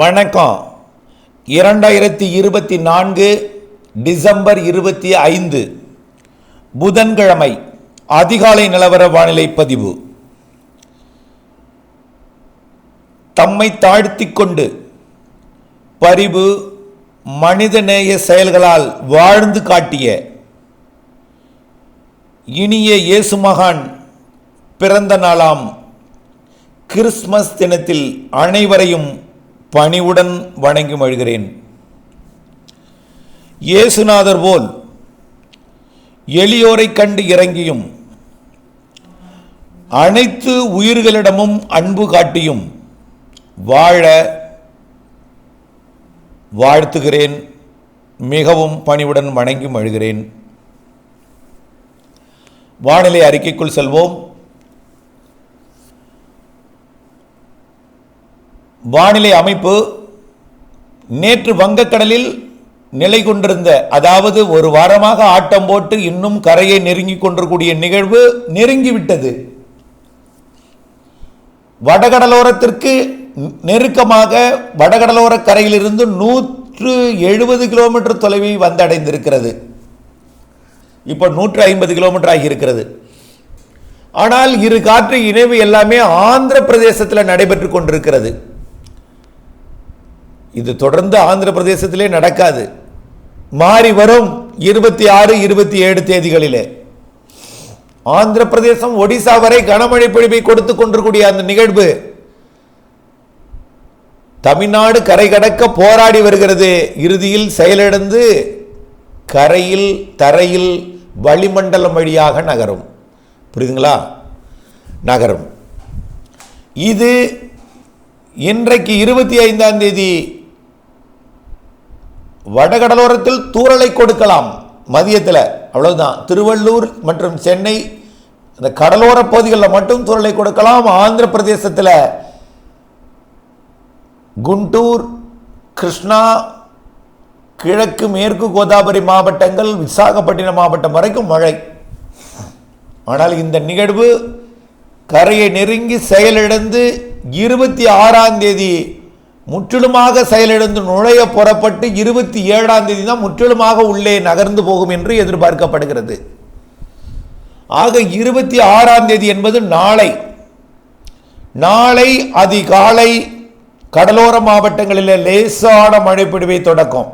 வணக்கம். இரண்டாயிரத்தி இருபத்தி நான்கு டிசம்பர் இருபத்தி ஐந்து. புதன்கிழமை அதிகாலை நிலவர வானிலை பதிவு. தம்மை தாழ்த்தி கொண்டு பரிவு மனிதநேய செயல்களால் வாழ்ந்து காட்டிய இனிய இயேசு மகான் பிறந்த நாளாம் கிறிஸ்மஸ் தினத்தில் அனைவரையும் பணிவுடன் வணங்கி மழுகிறேன் இயேசுநாதர் போல் எளியோரைக் கண்டு இறங்கியும் அனைத்து உயிர்களிடமும் அன்பு காட்டியும் வாழ வாழ்த்துகிறேன். மிகவும் பணிவுடன் வணங்கி மழுகிறேன் வானிலை அறிக்கைக்குள் செல்வோம். வானிலை அமைப்பு நேற்று வங்கக்கடலில் நிலை கொண்டிருந்த அதாவது ஒரு வாரமாக ஆட்டம் போட்டு இன்னும் கரையை நெருங்கிக் கொண்டிருக்கூடிய நிகழ்வு நெருங்கிவிட்டது. வடகடலோரத்திற்கு நெருக்கமாக வடகடலோர கரையிலிருந்து நூற்று எழுபது கிலோமீட்டர் தொலைவில் வந்தடைந்திருக்கிறது. இப்போ நூற்று ஐம்பது கிலோமீட்டர் ஆகியிருக்கிறது. ஆனால் இரு காற்று இணைவு எல்லாமே ஆந்திர பிரதேசத்தில் நடைபெற்று கொண்டிருக்கிறது. இது தொடர்ந்து ஆந்திர பிரதேசத்திலே நடக்காது. மாறி வரும் இருபத்தி ஆறு இருபத்தி ஏழு தேதிகளிலே. ஆந்திர பிரதேசம் ஒடிசா வரை கனமழை பொழிவை கொடுத்து கொண்டிருக்கூடிய அந்த நிகழ்வு தமிழ்நாடு கரை கடக்க போராடி வருகிறது. இறுதியில் செயலிழந்து கரையில் தரையில் வளிமண்டலம் வழியாக நகரும். புரியுதுங்களா? நகரும். இது இன்றைக்கு இருபத்தி ஐந்தாம் தேதி வடகடலோரத்தில் தூறலை கொடுக்கலாம். மதியத்தில் அவ்வளவுதான். திருவள்ளூர் மற்றும் சென்னை அந்த கடலோர பகுதிகளில் மட்டும் தூரலை கொடுக்கலாம். ஆந்திர பிரதேசத்தில் குண்டூர் கிருஷ்ணா கிழக்கு மேற்கு கோதாவரி மாவட்டங்கள் விசாகப்பட்டினம் மாவட்டம் வரைக்கும் மழை. ஆனால் இந்த நிகழ்வு கரையை நெருங்கி செயலிழந்து இருபத்தி ஆறாம் தேதி முற்றிலுமாக செயலிழந்து நுழைய புறப்பட்டு இருபத்தி ஏழாம் தேதி தான் முற்றிலுமாக உள்ளே நகர்ந்து போகும் என்று எதிர்பார்க்கப்படுகிறது. ஆக இருபத்தி ஆறாம் தேதி என்பது நாளை. நாளை அதிகாலை கடலோர மாவட்டங்களில் லேசான மழை பிடிவை தொடக்கம்.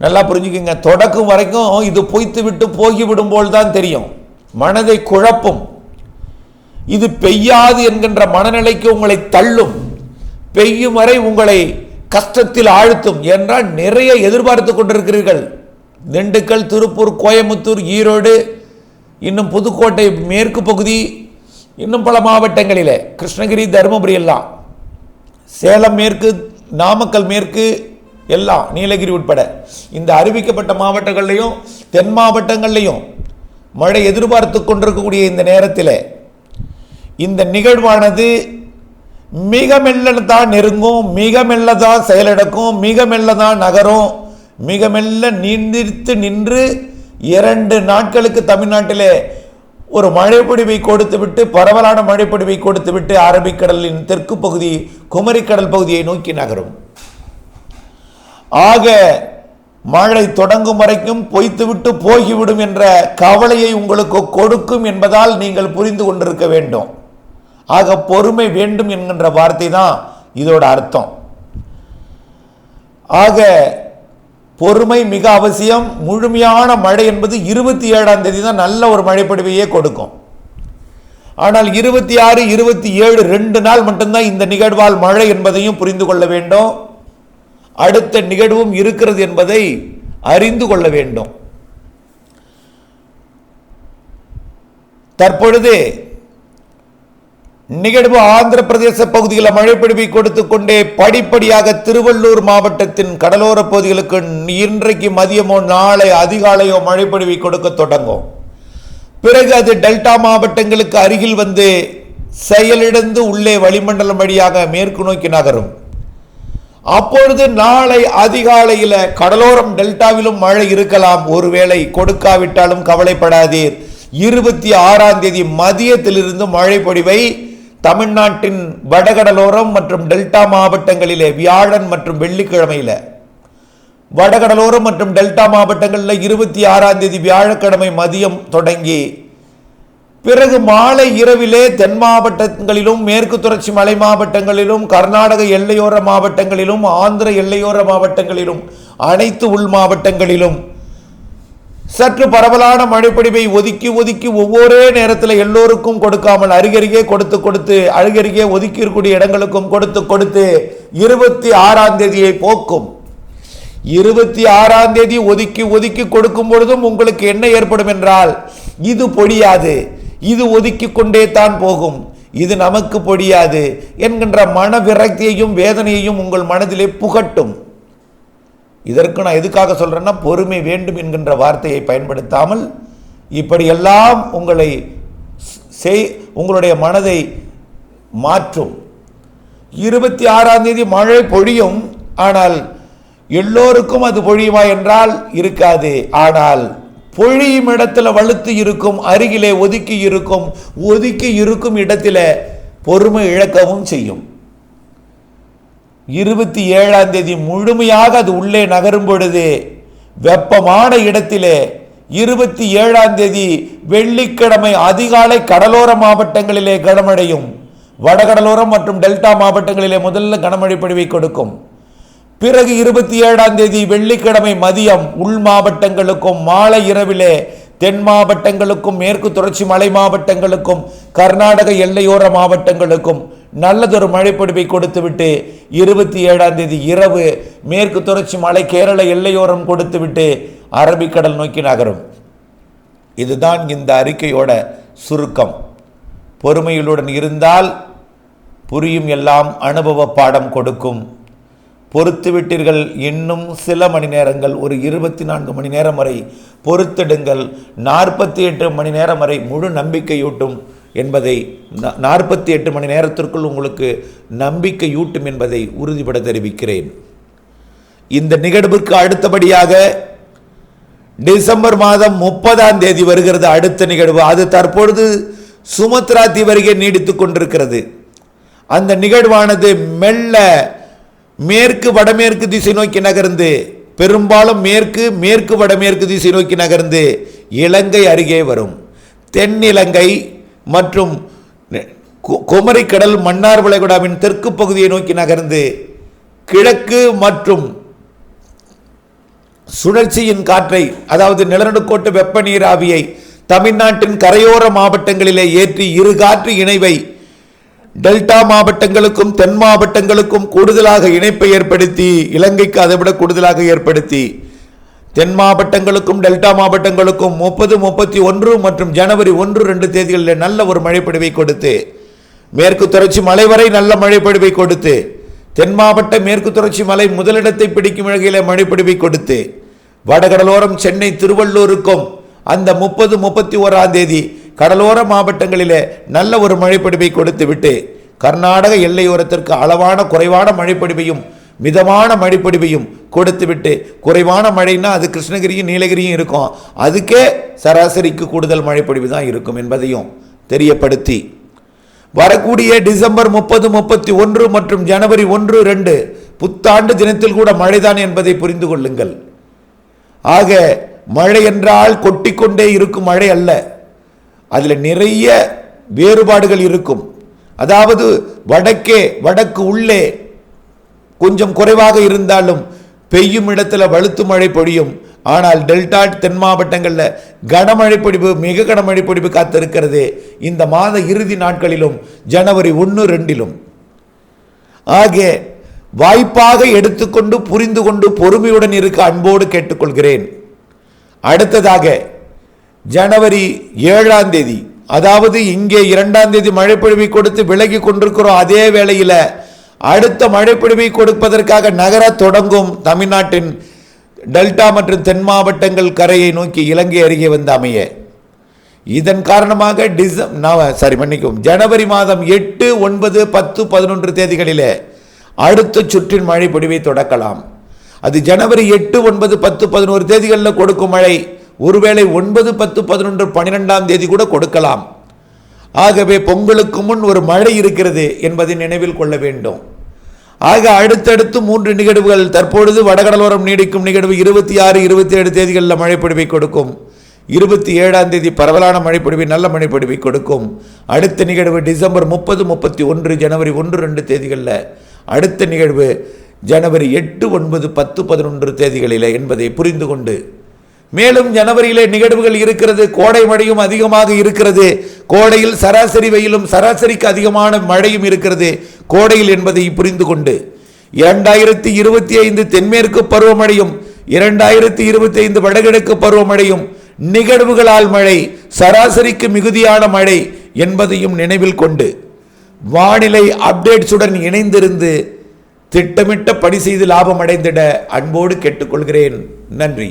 நல்லா புரிஞ்சுக்கோங்க. தொடக்கும் வரைக்கும் இது பொய்த்து விட்டு போகிவிடும் போல் தான் தெரியும். மனதை குழப்பும். இது பெய்யாது என்கின்ற மனநிலைக்கு உங்களை தள்ளும். பெய்யும் வரை உங்களை கஷ்டத்தில் ஆழ்த்தும் என்றால் நிறைய எதிர்பார்த்து கொண்டிருக்கிறீர்கள். திண்டுக்கல் திருப்பூர் கோயம்புத்தூர் ஈரோடு இன்னும் புதுக்கோட்டை மேற்கு பகுதி இன்னும் பல மாவட்டங்களில். கிருஷ்ணகிரி தருமபுரி எல்லாம். சேலம் மேற்கு நாமக்கல் மேற்கு எல்லாம் நீலகிரி உட்பட. இந்த அறிவிக்கப்பட்ட மாவட்டங்கள்லையும் தென் மாவட்டங்கள்லையும் மழை எதிர்பார்த்து கொண்டிருக்கக்கூடிய இந்த நேரத்தில். இந்த நிகழ்வானது மிக மெல்ல தான் நெருங்கும் மிக மெல்ல தான் செயலடக்கும் மிக மெல்ல தான் நகரும் மிக மெல்ல நீந்திருத்து நின்று இரண்டு நாட்களுக்கு தமிழ்நாட்டிலே ஒரு மழைப்பொடிவை கொடுத்துவிட்டு பரவலான மழைப்பொடிவை கொடுத்துவிட்டு அரபிக்கடலின் தெற்கு பகுதி குமரிக்கடல் பகுதியை நோக்கி நகரும். ஆக மழை தொடங்கும் வரைக்கும் பொய்த்துவிட்டு போகிவிடும் என்ற கவலையை உங்களுக்கு கொடுக்கும் என்பதால் நீங்கள் புரிந்து கொண்டிருக்க வேண்டும். ஆக பொறுமை வேண்டும் என்கின்ற வார்த்தை தான் இதோட அர்த்தம். ஆக பொறுமை மிக அவசியம். முழுமையான மழை என்பது இருபத்தி ஏழாம் தேதி தான் நல்ல ஒரு மழைப்பொழிவையே கொடுக்கும். ஆனால் இருபத்தி ஆறு இருபத்தி ஏழு ரெண்டு நாள் மட்டும்தான் இந்த நிகழ்வால் மழை என்பதையும் புரிந்து கொள்ள வேண்டும். அடுத்த நிகழ்வும் இருக்கிறது என்பதை அறிந்து கொள்ள வேண்டும். தற்பொழுது நிகழ்வு ஆந்திர பிரதேச பகுதிகளில் மழைப்பிடிவை கொடுத்து கொண்டே படிப்படியாக திருவள்ளூர் மாவட்டத்தின் கடலோர பகுதிகளுக்கு இன்றைக்கு மதியமோ நாளை அதிகாலையோ மழைப்பிடிவை கொடுக்க தொடங்கும். பிறகு அது டெல்டா மாவட்டங்களுக்கு அருகில் வந்து செயலிழந்து உள்ளே வளிமண்டலம் வழியாக மேற்கு நோக்கி நகரும். அப்பொழுது நாளை அதிகாலையில் கடலோரம் டெல்டாவிலும் மழை இருக்கலாம். ஒருவேளை கொடுக்காவிட்டாலும் கவலைப்படாதீர். இருபத்தி ஆறாம் தேதி மதியத்திலிருந்து மழை பொழிவை தமிழ்நாட்டின் வடகடலோரம் மற்றும் டெல்டா மாவட்டங்களிலே வியாழன் மற்றும் வெள்ளிக்கிழமையில. வடகடலோரம் மற்றும் டெல்டா மாவட்டங்களில் இருபத்தி ஆறாம் தேதி வியாழக்கிழமை மதியம் தொடங்கி பிறகு மாலை இரவிலே தென் மாவட்டங்களிலும் மேற்கு தொடர்ச்சி மலை மாவட்டங்களிலும் கர்நாடக எல்லையோர மாவட்டங்களிலும் ஆந்திர எல்லையோர மாவட்டங்களிலும் அனைத்து உள் மாவட்டங்களிலும் சற்று பரவலான மழைப்பொழிவை ஒதுக்கி ஒதுக்கி ஒவ்வொரு நேரத்தில் எல்லோருக்கும் கொடுக்காமல் அருகருகே கொடுத்து கொடுத்து அருகருகே ஒதுக்கி இருக்கக்கூடிய இடங்களுக்கும் கொடுத்து கொடுத்து இருபத்தி ஆறாம் தேதியை போக்கும். இருபத்தி ஆறாம் தேதி ஒதுக்கி ஒதுக்கி கொடுக்கும் பொழுதும் உங்களுக்கு என்ன ஏற்படும் என்றால் இது பொழியாது இது ஒதுக்கி கொண்டே தான் போகும். இது நமக்கு பொடியாது என்கின்ற மன விரக்தியையும் வேதனையையும் உங்கள் மனதிலே புகட்டும். இதற்கு நான் எதுக்காக சொல்கிறேன்னா பொறுமை வேண்டும் என்கின்ற வார்த்தையை பயன்படுத்தாமல் இப்படியெல்லாம் உங்களை செய் உங்களுடைய மனதை மாற்றும். இருபத்தி ஆறாம் தேதி மழை பொழியும் ஆனால் எல்லோருக்கும் அது பொழியுமா என்றால் இருக்காது. ஆனால் பொழியும் இடத்துல வலுத்து இருக்கும் அருகிலே ஒதுக்கி இருக்கும் ஒதுக்கி இருக்கும் இடத்துல பொறுமை இழக்கவும் செய்யும். இருபத்தி ஏழாம் தேதி முழுமையாக அது உள்ளே நகரும் பொழுது வெப்பமான இடத்திலே இருபத்தி ஏழாம் தேதி வெள்ளிக்கிழமை அதிகாலை கடலோர மாவட்டங்களிலே கனமழையும் வடகடலோரம் மற்றும் டெல்டா மாவட்டங்களிலே முதல்ல கனமழை பொழிவை கொடுக்கும். பிறகு இருபத்தி ஏழாம் தேதி வெள்ளிக்கிழமை மதியம் உள் மாவட்டங்களுக்கும் மாலை இரவிலே தென் மாவட்டங்களுக்கும் மேற்கு தொடர்ச்சி மலை மாவட்டங்களுக்கும் கர்நாடக எல்லையோர மாவட்டங்களுக்கும் நல்லதொரு மழைப்பிடிப்பை கொடுத்துவிட்டு இருபத்தி ஏழாம் தேதி இரவு மேற்கு தொடர்ச்சி மலை கேரள எல்லையோரம் கொடுத்துவிட்டு அரபிக்கடல் நோக்கி நகரும். இதுதான் இந்த அறிக்கையோட சுருக்கம். பொறுமையுடன் இருந்தால் புரியும் எல்லாம் அனுபவ பாடம் கொடுக்கும். பொறுத்து விட்டீர்கள் இன்னும் சில மணி நேரங்கள் ஒரு இருபத்தி நான்கு மணி நேரம் வரை பொறுத்திடுங்கள். நாற்பத்தி எட்டு மணி நேரம் வரை முழு நம்பிக்கையூட்டும் என்பதை நாற்பத்தி எட்டு மணி நேரத்திற்குள் உங்களுக்கு நம்பிக்கையூட்டும் என்பதை உறுதிபட தெரிவிக்கிறேன். இந்த நிகழ்வுக்கு அடுத்தபடியாக டிசம்பர் மாதம் முப்பதாம் தேதி வருகிறது அடுத்த நிகழ்வு. அது தற்பொழுது சுமத்ரா தீவருகே நீடித்துக் கொண்டிருக்கிறது. அந்த நிகழ்வானது மெல்ல மேற்கு வடமேற்கு திசை நோக்கி நகர்ந்து பெரும்பாலும் மேற்கு மேற்கு வடமேற்கு திசை நோக்கி நகர்ந்து இலங்கை அருகே வரும். தென்னிலங்கை மற்றும் குமரிக்கடல் மன்னார் வளைகுடாவின் தெற்கு பகுதியை நோக்கி நகர்ந்து கிழக்கு மற்றும் சுழற்சியின் காற்றை அதாவது நிலநடுக்கோட்டு வெப்ப நீராவியை தமிழ்நாட்டின் கரையோர மாவட்டங்களிலே ஏற்றி இரு காற்று இணைவை டெல்டா மாவட்டங்களுக்கும் தென் மாவட்டங்களுக்கும் கூடுதலாக இணைப்பை ஏற்படுத்தி இலங்கைக்கு அதைவிட கூடுதலாக ஏற்படுத்தி. தென் மாவட்டங்களுக்கும் டெல்டா மாவட்டங்களுக்கும் முப்பது முப்பத்தி ஒன்று மற்றும் ஜனவரி ஒன்று ரெண்டு தேதிகளில் நல்ல ஒரு மழைப்பொழிவை கொடுத்து மேற்கு தொடர்ச்சி மலை வரை நல்ல மழைப்பொழிவை கொடுத்து தென் மாவட்ட மேற்கு தொடர்ச்சி மலை முதலிடத்தை பிடிக்கும் வகையில் மழைப்பொழிவை கொடுத்து வடகடலோரம் சென்னை திருவள்ளூருக்கும் அந்த முப்பது முப்பத்தி ஓராம் தேதி கடலோர மாவட்டங்களிலே நல்ல ஒரு மழைப்பொழிவை கொடுத்துவிட்டு கர்நாடக எல்லையோரத்திற்கு அளவான குறைவான மழைப்பொழிவையும் மிதமான மழைப்பொழிவையும் கொடுத்துவிட்டு குறைவான மழைன்னா அது கிருஷ்ணகிரியும் நீலகிரியும் இருக்கும். அதுக்கே சராசரிக்கு கூடுதல் மழைப்பொழிவு தான் இருக்கும் என்பதையும் தெரியப்படுத்தி. வரக்கூடிய டிசம்பர் முப்பது முப்பத்தி ஒன்று மற்றும் ஜனவரி ஒன்று ரெண்டு புத்தாண்டு தினத்தில் கூட மழைதான் என்பதை புரிந்து கொள்ளுங்கள். ஆக மழை என்றால் கொட்டிக்கொண்டே இருக்கும் மழை அல்ல. அதில் நிறைய வேறுபாடுகள் இருக்கும். அதாவது வடக்கே வடக்கு உள்ளே கொஞ்சம் குறைவாக இருந்தாலும் பெய்யும் இடத்துல வலுத்து மழை பொழியும். ஆனால் டெல்டா தென் மாவட்டங்களில் கனமழை பொழிவு மிக கனமழை பொழிவு காத்திருக்கிறது இந்த மாத இறுதி நாட்களிலும் ஜனவரி ஒன்று ரெண்டிலும். ஆக வாய்ப்பாக எடுத்துக்கொண்டு புரிந்து கொண்டு பொறுமையுடன் இருக்க அன்போடு கேட்டுக்கொள்கிறேன். அடுத்ததாக ஜனவரி ஏழாம் தேதி. அதாவது இங்கே இரண்டாம் தேதி மழைப்பொழிவை கொடுத்து விலகி கொண்டிருக்கிறோம் அதே வேளையில் அடுத்த மழைப்பொழிவை கொடுப்பதற்காக நகர தொடங்கும் தமிழ்நாட்டின் டெல்டா மற்றும் தென் மாவட்டங்கள் கரையை நோக்கி இலங்கை அருகே வந்து அமைய. இதன் காரணமாக டிசம் சாரி மன்னிக்கும் ஜனவரி மாதம் எட்டு ஒன்பது பத்து பதினொன்று தேதிகளிலே அடுத்த சுற்றின் மழை தொடக்கலாம். அது ஜனவரி எட்டு ஒன்பது பத்து பதினோரு தேதிகளில் கொடுக்கும் மழை. ஒருவேளை ஒன்பது பத்து பதினொன்று பன்னிரெண்டாம் தேதி கூட கொடுக்கலாம். ஆகவே பொங்கலுக்கு முன் ஒரு மழை இருக்கிறது என்பதை நினைவில் கொள்ள வேண்டும். ஆக அடுத்தடுத்து மூன்று நிகழ்வுகள் தற்பொழுது வடகடலோரம் நீடிக்கும் நிகழ்வு இருபத்தி ஆறு இருபத்தி ஏழு தேதிகளில் மழைப்பொழிவை கொடுக்கும். இருபத்தி ஏழாம் தேதி பரவலான மழைப்பொழிவை நல்ல மழைப்பொழிவை கொடுக்கும். அடுத்த நிகழ்வு டிசம்பர் முப்பது முப்பத்தி ஒன்று ஜனவரி ஒன்று ரெண்டு தேதிகளில். அடுத்த நிகழ்வு ஜனவரி எட்டு ஒன்பது பத்து பதினொன்று தேதிகளில் என்பதை புரிந்து கொண்டு மேலும் ஜனவரியிலே நிகழ்வுகள் இருக்கிறது கோடை மழையும் அதிகமாக இருக்கிறது. கோடையில் சராசரி வெயிலும் சராசரிக்கு அதிகமான மழையும் இருக்கிறது. கோடையில் என்பதை புரிந்து கொண்டு இரண்டாயிரத்தி இருபத்தி ஐந்து தென்மேற்கு பருவமழையும் இரண்டாயிரத்தி இருபத்தி ஐந்து வடகிழக்கு பருவமழையும் நிகழ்வுகளால் மழை சராசரிக்கு மிகுதியான மழை என்பதையும் நினைவில் கொண்டு வானிலை அப்டேட்ஸுடன் இணைந்திருந்து திட்டமிட்ட பணி செய்து லாபம் அடைந்திட அன்போடு கேட்டுக்கொள்கிறேன். நன்றி.